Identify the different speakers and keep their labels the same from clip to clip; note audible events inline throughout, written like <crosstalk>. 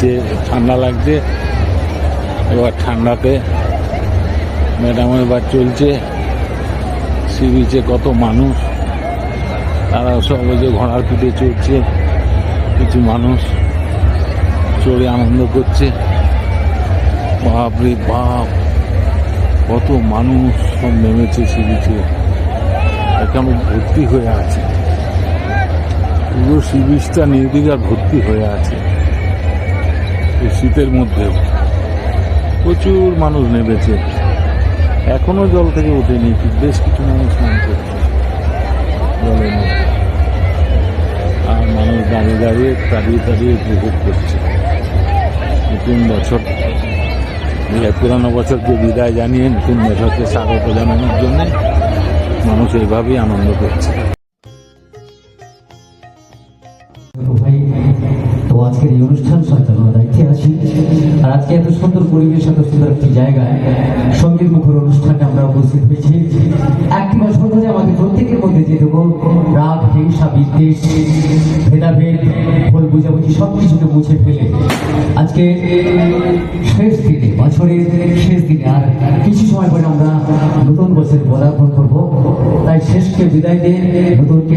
Speaker 1: বিচে ঠান্ডা লাগছে, এবার ঠান্ডাতে ম্যাডাম এবার চলছে। সি বিচে কত মানুষ, তারা সব যে ঘোড়ার পিঠে চড়ছে, কিছু মানুষ চড়ে আনন্দ করছে। বাপরে বাপ, কত মানুষ সব নেমেছে সি বিচে এখানে ভর্তি হয়ে আছে। পুরো সি বিচটা নির্দিঘার ভর্তি হয়ে আছে। এই শীতের মধ্যেও প্রচুর মানুষ নেমেছে। এখনও জল থেকে ওঠেনি বেশ কিছু মানুষ স্নান করছে জলের মধ্যে। আর মানুষ দাঁড়িয়ে দাঁড়িয়ে দাঁড়িয়ে দাঁড়িয়ে উপভোগ করছে। নতুন বছর। পুরানো বছরকে বিদায় জানিয়ে নতুন বছরকে স্বাগত জানানোর জন্য মানুষ এইভাবেই আনন্দ করছে।
Speaker 2: আজকের এই অনুষ্ঠান সঞ্চালনার দায়িত্বে আছি। আর আজকে এত সুন্দর পরিবেশ, এত সুন্দর একটি জায়গায় সংগীত মুখর অনুষ্ঠানে আমরা উপস্থিত হয়েছি। একটি বছর ধরে আমাদের প্রত্যেকের মধ্যে যে দেবো রাগ, হিংসা, বিদ্বেষ, ভেদাভেদ, ভুল বুঝাবুঝি সব কিছুকে মুছে ফেলে আজকে শেষ দিনে, বছরের শেষ দিনে আর কিছু সময় পরে আমরা নতুন বছর পদার্পণ করব। তাই শেষকে বিদায় দিয়ে নতুনকে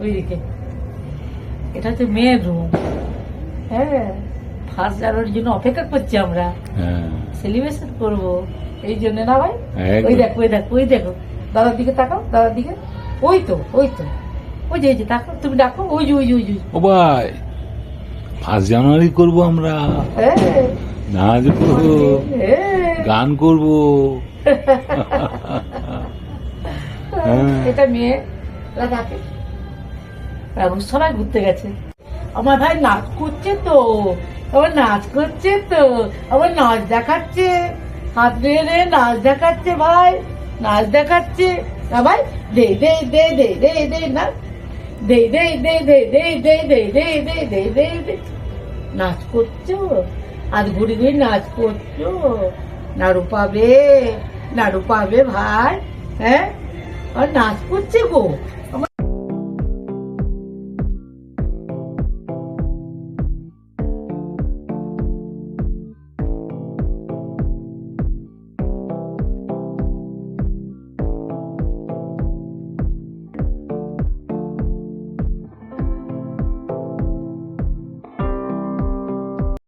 Speaker 3: ওইদিকে। এটা হচ্ছে মেয়ের রুম হ্যাঁ ফার্স্ট জানুয়ারির জন্য অপেক্ষা করছি আমরা।
Speaker 1: হ্যাঁ।
Speaker 3: সেলিব্রেশন করব। এই জন্য না ভাই। ওই দেখো ওই দেখো ওই দেখো। দাদার দিকে তাকাও দাদার দিকে। ওই তো ওই তো। ওই যে ওই যে তাকাও তুমি ডাকো। ওই যে ওই যে ওই যে।
Speaker 1: ও ভাই ফার্স্ট জানুয়ারি করব আমরা।
Speaker 3: হ্যাঁ,
Speaker 1: নাচ করব
Speaker 3: হ্যাঁ।
Speaker 1: গান করব। <laughs> হ্যাঁ।
Speaker 3: এটা মেয়ে। ডাকে এখন সবাই ঘুরতে গেছে আমার ভাই নাচ করছে তো আমার নাচ করছে তো আমার নাচ দেখাচ্ছে হাত রে নাচ দেখাচ্ছে ভাই নাচ দেখাচ্ছে না ভাই দে দে দে দে দে দে না দে দে দে দে দে দে দে দে দে দে দে দে নাচ করছ আর ঘুরি ঘুরি নাচ করছ নাড়ু পাবে নাড়ু পাবে ভাই হ্যাঁ আর নাচ করছে গো